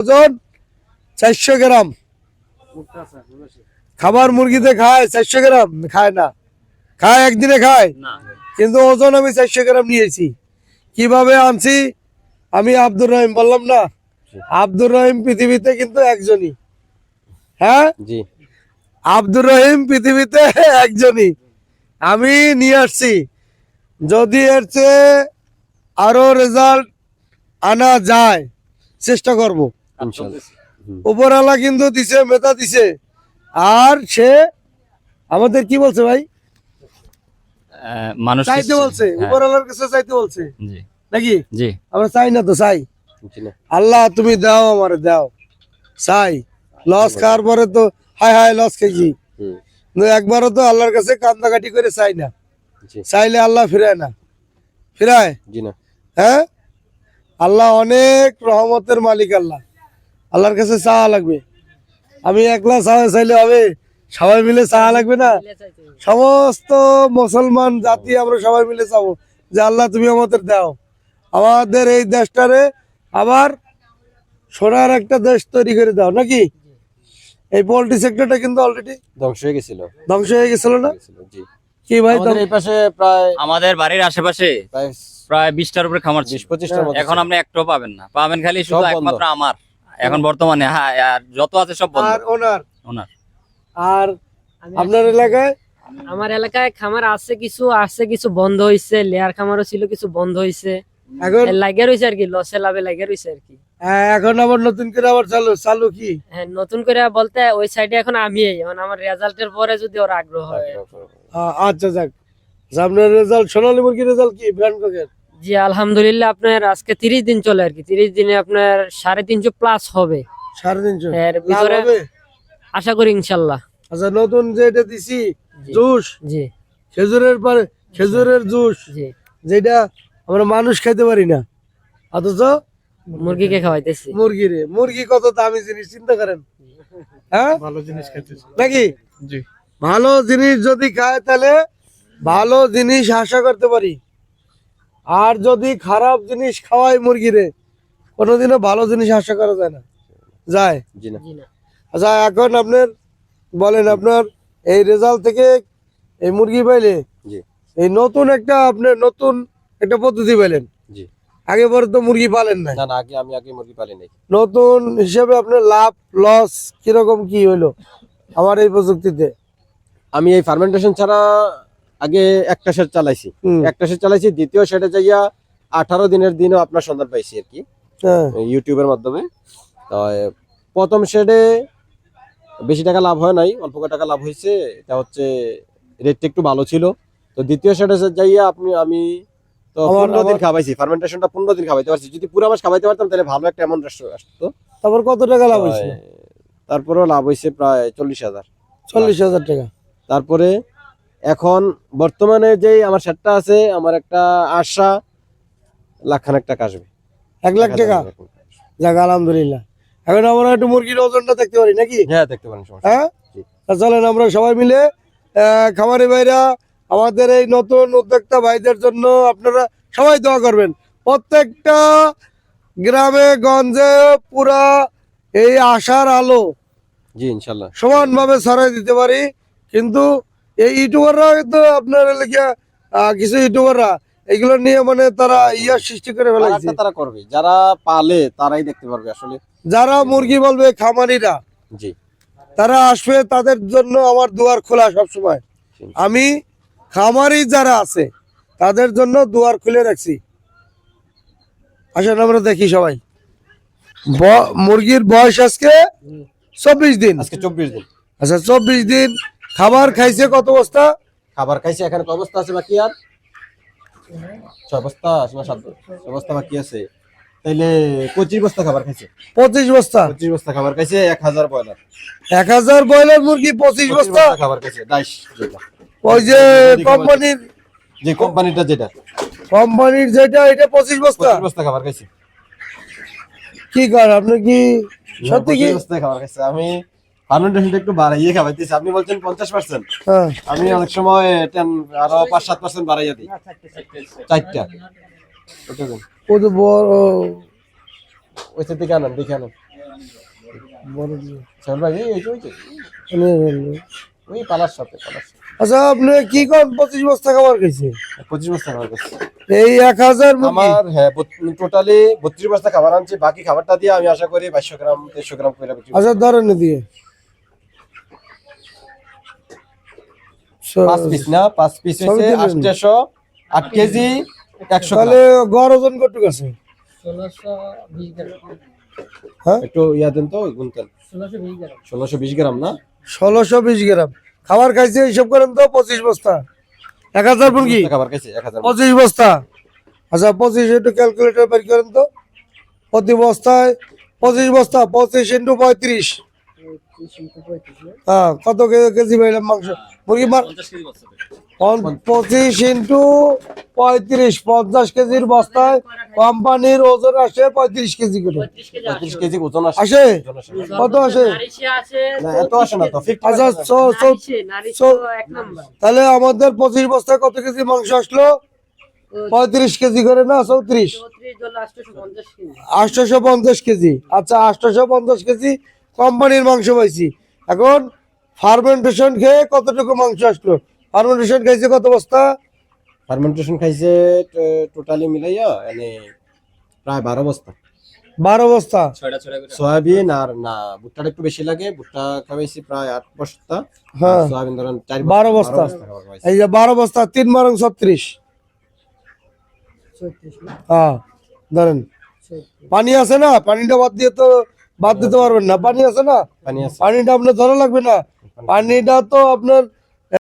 ওজন চারশো গ্রাম। খাবার মুরগিতে খায় চারশো গ্রাম খায় না। খায় একদিনে খায়। কিন্তু ওজন আমি চারশো গ্রাম নিয়েছি। কীভাবে আনছি? আমি আব্দুর রহিম বললাম না। আব্দুর রহিম পৃথিবীতে কিন্তু একজনই। হ্যাঁ? জি। আব্দুর রহিম পৃথিবীতে একজনই। আমি নিয়ে আসছি। যদি এর চেয়ে আরও রেজাল্ট আনা যায় চেষ্টা করব। উপরওয়ালা কিন্তু দিছে মেধা দিছে। আর সে আমাদের কি বলছে ভাই? মানুষ চাইতে বলছে হ্যাঁ, উপরওয়ালার কাছে চাইতে বলছে। নাকি? জি। আমরা চাই না তো চাই। আল্লাহ তুমি দাও আমারে দাও। চাই। লস খাওয়ার পরে তো হাই হাই লস খেয়েছি। একবারও তো আল্লাহর কাছে কান্দাকাটি করে চাই না। চাইলে আল্লাহ ফিরায় না। ফিরায়? হ্যাঁ? আল্লাহ অনেক রহমতের মালিক আল্লাহ। আল্লাহর কাছে চাওয়া লাগবে। আমি একলা চাওয়া চাইলে হবে। সবাই মিলে চাওয়া লাগবে না? সমস্ত মুসলমান জাতি আমরা সবাই মিলে চাবো। যে আল্লাহ তুমি আমাদের দাও। আমাদের এই দেশটারে আবার সোনার একটা দেশ তৈরি করে দাও নাকি? এই পোল্ট্রি সেক্টরটা কিন্তু অলরেডি ধ্বংস হয়ে গেছিল। ধ্বংস হয়ে গেছিল না? জি। কি ভাই আমাদের এই পাশে প্রায় আমাদের বাড়ির আশেপাশে প্রায় বিশটার উপরে খামার ছিল। এখন আপনি একটাও পাবেন না। পাবেন খালি শুধু। একমাত্র আমার। এখন বর্তমানে হ্যাঁ আর যত আছে সব বন্ধ। আর ওনার? ওনার। আর আপনার এলাকায়? আমার এলাকায় খামার আছে কিছু আছে কিছু বন্ধ হইছে লেয়ার খামারও ছিল কিছু বন্ধ হইছে। এখন? লাগে রয়েছে আর কি লসে লাভে লাগে রয়েছে আর কি। হ্যাঁ, এখন আবার নতুন করে আবার চালু চালু কি? হ্যাঁ নতুন করে বলতে ওই সাইডে এখন আমি এখন আমার রেজাল্টের পরে যদি ওর আগ্রহ হয়। আচ্ছা যাক। সামনের রেজাল্ট সোনালী মুরগির রেজাল্ট কি ব্র্যান্ড কোকের জি আলহামদুলিল্লাহ আপনার আজকে তিরিশ দিন চলে আর কি। তিরিশ দিনে আপনার সাড়ে তিনশো প্লাস হবে। সাড়ে তিনশো? এর ভিতরে আশা করি ইনশাল্লাহ। আচ্ছা নতুন যেটা দিছি জুস? জি। খেজুরের পরে খেজুরের জুস। জি। যেটা আমরা মানুষ খাইতে পারি না। অথচ মুরগিকে খাওয়াইতেছি? মুরগিরে মুরগি কত দামি জিনিস চিন্তা করেন। হ্যাঁ? ভালো জিনিস খাইতেছি। নাকি? জি। ভালো জিনিস যদি খায় তাহলে ভালো জিনিস আশা করতে পারি। আর যদি খারাপ জিনিস খাওয়াই মুরগিরে কোনোদিনও ভালো জিনিস আশা করা যায় না। যায়? জি না। আচ্ছা এখন আপনার বলেন আপনার এই রেজাল্ট থেকে এই মুরগি পাইলে জি। এই নতুন একটা আপনার নতুন একটা পদ্ধতি পেলেন জি। আগে পরে তো মুরগি পালেন না না না আগে আমি আগে মুরগি পালি নাই। নতুন হিসেবে আপনার লাভ লস কীরকম কি হইল আমার এই প্রযুক্তিতে? আমি এই ফার্মেন্টেশন ছাড়া আগে একটা সেট চালাইছি। একটা সেট চালাইছি দ্বিতীয় সেটে যাইয়া আঠারো দিনের দিনও আপনার সন্ধান পাইছি আর কি। হ্যাঁ, ইউটিউবের মাধ্যমে। প্রথম শেডে বেশি টাকা লাভ হয় নাই অল্প টাকা লাভ হয়েছে এটা হচ্ছে রেটটা একটু ভালো ছিল। তো দ্বিতীয় শেডে যাইয়া আপনি আমি তো পনেরো দিন খাওয়াইছি ফার্মেন্টেশনটা পনেরো দিন খাওয়াইতে পারছি। যদি পুরো মাস খাওয়াইতে পারতাম তাহলে ভালো একটা অ্যামাউন্ট আসতো তারপর কত টাকা লাভ হয়েছে তারপরেও লাভ হয়েছে প্রায় চল্লিশ হাজার। চল্লিশ হাজার টাকা। তারপরে এখন বর্তমানে যেই আমার সেটটা আছে আমার একটা আশা লাখখানেক টাকা আসবে। এক লাখ টাকা? যাক আলহামদুলিল্লাহ। এখন আমরা একটু মুরগির ওজনটা দেখতে পারি নাকি? হ্যাঁ দেখতে পারেন হ্যাঁ? চলেন আমরা সবাই মিলে খামারি ভাইরা আমাদের এই নতুন উদ্যোক্তা ভাইদের জন্য আপনারা সবাই দোয়া করবেন। প্রত্যেকটা গ্রামে গঞ্জে পুরা এই আশার আলো জি ইনশাল্লাহ। সমানভাবে ছড়াই দিতে পারি কিন্তু এই ইউটিউবাররা তো আপনার লেগে কিছু ইউটিউবাররা এগুলো নিয়ে মানে তারা ইয়ার সৃষ্টি করে ফেলাইছে তারা করবে। যারা পালে তারাই দেখতে পারবে আসলে। যারা মুরগি বলবে খামারিরা। জি। তারা আসবে তাদের জন্য আমার দুয়ার খোলা সবসময়। আমি খামারি যারা আছে তাদের জন্য দুয়ার খুলে রাখছি। আসেন আমরা দেখি সবাই। ব- মুরগির বয়স আজকে চব্বিশ দিন। আজকে চব্বিশ দিন। আচ্ছা চব্বিশ দিন খাবার খাইছে কত বস্তা? খাবার খাইছে এখানে তো অবস্থা আছে বাকি আর? ছয় বস্তা সাত বস্তা বাকি আছে। তাইলে পঁচিশ বস্তা খাবার খাইছে। পঁচিশ বস্তা? পঁচিশ বস্তা খাবার খাইছে এক হাজার ব্রয়লার। এক হাজার ব্রয়লার মুরগি পঁচিশ বস্তা? বস্তা খাবার খাইছে ডাইশ ওই যে কোম্পানির যে কোম্পানিটা যেটা। কোম্পানির যেটা এটা পঁচিশ বস্তা? পঁচিশ বস্তা খাবার খাইছে। কি কর আপনি কি সত্যি কি? বস্তা খাবার খাইছে। আমি ফার্মেন্টেশনটা একটু বাড়াইয়ে খাওয়াইতেছি আপনি বলছেন পঞ্চাশ পার্সেন্ট হ্যাঁ। আমি অনেক সময় আরও পাঁচ সাত পার্সেন্ট বাড়াইয়া দিই। চারটা। ও তো বড় ওই আনেন দেখে আনেন। আচ্ছা আপনি কি পঁচিশ বস্তা খাবার খাইছে? পঁচিশ বস্তা খাবার এই এক হাজার আমার হ্যাঁ টোটালি বত্রিশ বস্তা খাবার আনছি। বাকি খাবারটা দিয়ে আমি আশা করি বাইশশো গ্রাম তেইশশো গ্রাম করে আচ্ছা ধরেন দিয়ে পাঁচ পিস না? পাঁচ পিস। আটশো আট কেজি একশো তাহলে গড় ওজন কটুক আছে? হ্যাঁ? একটু ইয়া দেন তো গুনতেন। ষোলোশো বিশ গ্রাম না? ষোলোশো বিশ গ্রাম। খাবার খাইছে হিসাব করেন তো পঁচিশ বস্তা। এক হাজার মুরগি? খাবার খাইছে এক হাজার পঁচিশ বস্তা। আচ্ছা পঁচিশ একটু ক্যালকুলেটর বের করেন তো। প্রতি বস্তায় পঁচিশ বস্তা পঁচিশ ইন্টু পঁয়ত্রিশ। হ্যাঁ কত কেজি পাইলাম মাংস? পন- পঁচিশ ইন্টু পঁয়ত্রিশ পঞ্চাশ কেজির বস্তায় কোম্পানির ওজন আসে পঁয়ত্রিশ কেজি করে। পঁয়ত্রিশ কেজি ওজন আসে। আসে? ওজন আসে। কত আসে? এত আসে না তো আচ্ছা তাহলে আমাদের পঁচিশ বস্তায় কত কেজি মাংস আসলো? পঁয়ত্রিশ কেজি করে না চৌত্রিশ? চৌত্রিশ আটশোশো পঞ্চাশ কেজি। আটশোশো পঞ্চাশ কেজি। আচ্ছা আটশোশো পঞ্চাশ কেজি কোম্পানির মাংস পাইছি। এখন ফার্মেন্টেশন খেয়ে কতটুকু মাংস আসলো? ফার্মেন্টেশন খাইছে কত বস্তা? ফার্মেন্টেশন খাইছে টোটালি মিলাইয়া মানে প্রায় বারো বস্তা। বারো বস্তা? সয়াবিন আর না ভুট্টাটা একটু বেশি লাগে ভুট্টা খাওয়াইছি প্রায় আট বস্তা। হ্যাঁ। সয়াবিন ধরেন চার বারো বস্তা। এই যে বারো বস্তা তিন বারং ছত্রিশ। হ্যাঁ ধরেন। পানি আছে না? পানিটা বাদ দিয়ে তো বাদ দিতে পারবেন না। পানি আছে না? পানি পানিটা আপনার ধরা লাগবে না। পানিটা তো আপনার